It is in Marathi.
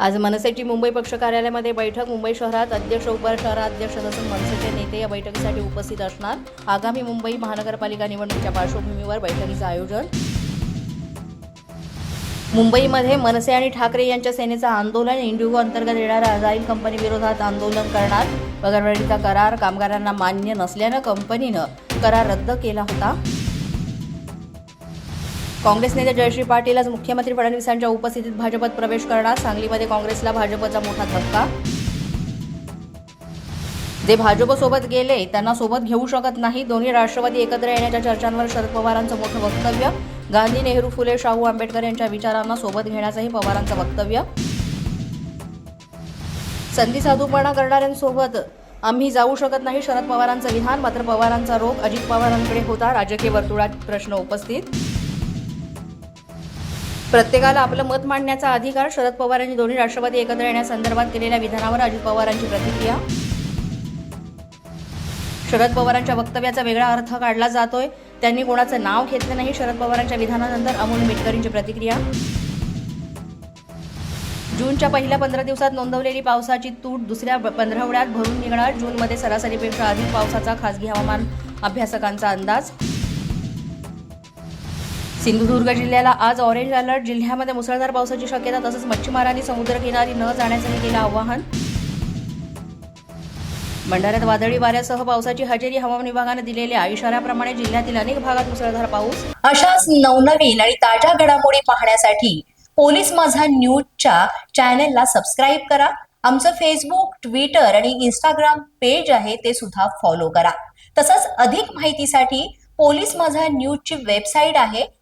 आज मनसेची मुंबई पक्ष कार्यालयामध्ये बैठक. मुंबई शहरात अध्यक्ष उपशहराध्यक्ष तसंच मनसेचे नेते या बैठकीसाठी उपस्थित असणार. आगामी मुंबई महानगरपालिका निवडणुकीच्या पार्श्वभूमीवर बैठकीचं आयोजन. मुंबईमध्ये मनसे आणि ठाकरे यांच्या सेनेचं आंदोलन. इंडिगो अंतर्गत येणाऱ्या अजाईल कंपनी विरोधात आंदोलन करणार. पगारवाढीचा करार कामगारांना मान्य नसल्यानं कंपनीनं करार रद्द केला होता. काँग्रेस नेते जयश्री पाटील आज मुख्यमंत्री फडणवीसांच्या उपस्थितीत भाजपत प्रवेश करणार. सांगलीमध्ये काँग्रेसला भाजपचा मोठा धक्का. जे भाजपसोबत गेले त्यांना सोबत घेऊ शकत नाही. दोन्ही राष्ट्रवादी एकत्र येण्याच्या चर्चांवर शरद पवारांचं मोठं वक्तव्य. गांधी नेहरू फुले शाहू आंबेडकर यांच्या विचारांना सोबत घेण्याचंही पवारांचं वक्तव्य. संधी साधूपणा करणाऱ्यांसोबत आम्ही जाऊ शकत नाही शरद पवारांचं विधान मात्र पवारांचा रोग अजित पवारांकडे होता. राजकीय वर्तुळात प्रश्न उपस्थित. प्रत्येकाला आपलं मत मांडण्याचा अधिकार शरद पवार यांनी दोन्ही राष्ट्रवादी एकत्र येण्यासंदर्भात केलेल्या विधानावर अजित पवारांची प्रतिक्रिया. शरद पवारांच्या वक्तव्याचा वेगळा अर्थ काढला जातोय. त्यांनी कोणाचं नाव घेतलं नाही शरद पवारांच्या विधानानंतर अमोल मिटकरींची प्रतिक्रिया. जूनच्या पहिल्या पंधरा दिवसात नोंदवलेली पावसाची तूट दुसऱ्या पंधरवड्यात भरून निघणार. जूनमध्ये सरासरीपेक्षा अधिक पावसाचा खासगी हवामान अभ्यासकांचा अंदाज. सिंधुदुर्ग जिल्ह्याला आज ऑरेंज अलर्ट जिल्ह्यामध्ये मुसळधार पावसाची शक्यता तसंच मच्छीमारांनी समुद्रकिनारी न जाण्याचंही केलं आवाहन. भंडाऱ्यात वादळी वाऱ्यासह पावसाची हजेरी हवामान विभागानं दिलेल्या इशाऱ्याप्रमाणे जिल्ह्यातील अनेक भागात मुसळधार पाऊस. अशाच नवनवीन आणि ताज्या घडामोडी पाहण्यासाठी पोलीस माझा न्यूजच्या चॅनेलला सबस्क्राईब करा. आमचं फेसबुक ट्विटर आणि इंस्टाग्राम पेज आहे ते सुद्धा फॉलो करा. तसंच अधिक माहितीसाठी पोलीस माझा न्यूजची वेबसाईट आहे